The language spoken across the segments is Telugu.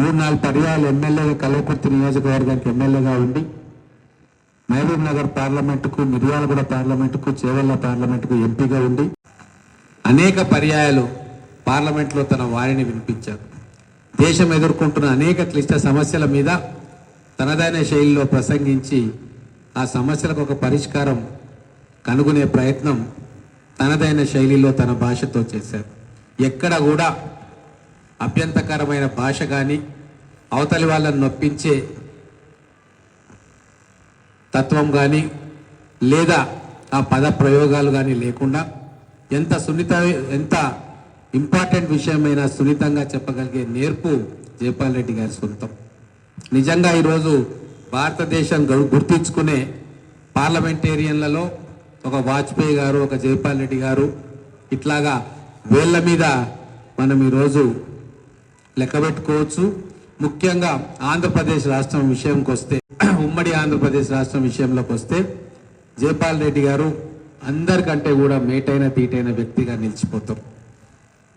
మూడు నాలుగు పర్యాలు ఎమ్మెల్యేగా కలవకుర్తి నియోజకవర్గానికి ఎమ్మెల్యేగా ఉండి మహబూబ్ నగర్ పార్లమెంటుకు మిర్యాలగూడ పార్లమెంటుకు చేవెళ్ళ పార్లమెంటుకు ఎంపీగా ఉండి అనేక పర్యాయాలు పార్లమెంట్లో తన వాణిని వినిపించారు. దేశం ఎదుర్కొంటున్న అనేక క్లిష్ట సమస్యల మీద తనదైన శైలిలో ప్రసంగించి ఆ సమస్యలకు ఒక పరిష్కారం కనుగొనే ప్రయత్నం తనదైన శైలిలో తన భాషతో చేశారు. ఎక్కడ కూడా అభ్యంతకరమైన భాష కానీ అవతలి వాళ్ళని నొప్పించే తత్వం కానీ లేదా ఆ పద ప్రయోగాలు కానీ లేకుండా ఎంత సున్నిత ఎంత ఇంపార్టెంట్ విషయమైనా సున్నితంగా చెప్పగలిగే నేర్పు జైపాల్ రెడ్డి గారి సొంతం. నిజంగా ఈరోజు భారతదేశం గుర్తించుకునే పార్లమెంటేరియన్లలో ఒక వాజ్పేయి గారు ఒక జైపాల్ రెడ్డి గారు ఇట్లాగా వేళ్ళ మీద మనం ఈరోజు లెక్కబెట్టుకోవచ్చు. ముఖ్యంగా ఆంధ్రప్రదేశ్ రాష్ట్రం విషయంకి వస్తే ఉమ్మడి ఆంధ్రప్రదేశ్ రాష్ట్రం విషయంలోకి వస్తే జైపాల్ రెడ్డి గారు అందరికంటే కూడా మేటైన తీటైన వ్యక్తిగా నిలిచిపోతాం.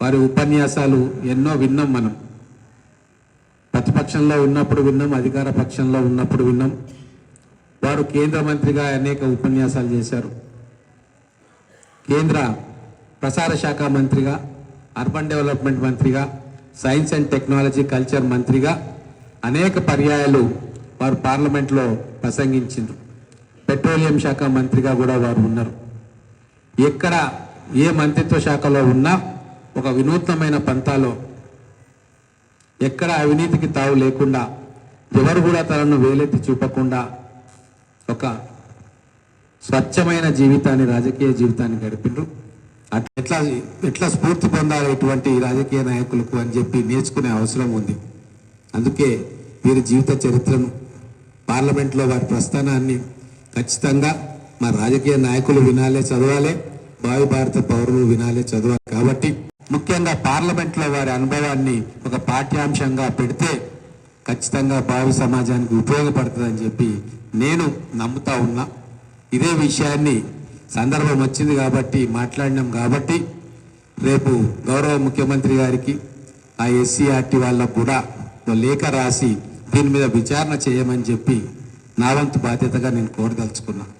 వారి ఉపన్యాసాలు ఎన్నో విన్నాం మనం. ప్రతిపక్షంలో ఉన్నప్పుడు విన్నాం అధికార పక్షంలో ఉన్నప్పుడు విన్నాం. వారు కేంద్ర మంత్రిగా అనేక ఉపన్యాసాలు చేశారు. కేంద్ర ప్రసార శాఖ మంత్రిగా అర్బన్ డెవలప్మెంట్ మంత్రిగా సైన్స్ అండ్ టెక్నాలజీ కల్చర్ మంత్రిగా అనేక పర్యాయాలు వారు పార్లమెంట్లో ప్రసంగించారు పెట్రోలియం శాఖ మంత్రిగా కూడా వారు ఉన్నారు. ఎక్కడ ఏ మంత్రిత్వ శాఖలో ఉన్నా ఒక వినూత్నమైన పంతాలో ఎక్కడ అవినీతికి తావు లేకుండా ఎవరు కూడా తనను వేలెత్తి చూపకుండా ఒక స్వచ్ఛమైన జీవితాన్ని రాజకీయ జీవితాన్ని గడిపిండ్రు. ఎట్లా ఎట్లా స్ఫూర్తి పొందాలి ఇటువంటి రాజకీయ నాయకులకు అని చెప్పి నేర్చుకునే అవసరం ఉంది. అందుకే వీరి జీవిత చరిత్రను పార్లమెంట్లో వారి ప్రస్థానాన్ని ఖచ్చితంగా మా రాజకీయ నాయకులు వినాలే చదవాలే. భావి భారత పౌరులు వినాలే చదవాలి. కాబట్టి ముఖ్యంగా పార్లమెంట్లో వారి అనుభవాన్ని ఒక పాఠ్యాంశంగా పెడితే ఖచ్చితంగా భావి సమాజానికి ఉపయోగపడుతుందని చెప్పి నేను నమ్ముతా ఉన్నా. ఇదే విషయాన్ని సందర్భం వచ్చింది కాబట్టి మాట్లాడినాం కాబట్టి రేపు గౌరవ ముఖ్యమంత్రి గారికి ఆ ఎస్సీఆర్టీ వాళ్ళకు కూడా ఒక లేఖ రాసి దీని మీద విచారణ చేయమని చెప్పి నా వంతు బాధ్యతగా నేను కోరదలుచుకున్నాను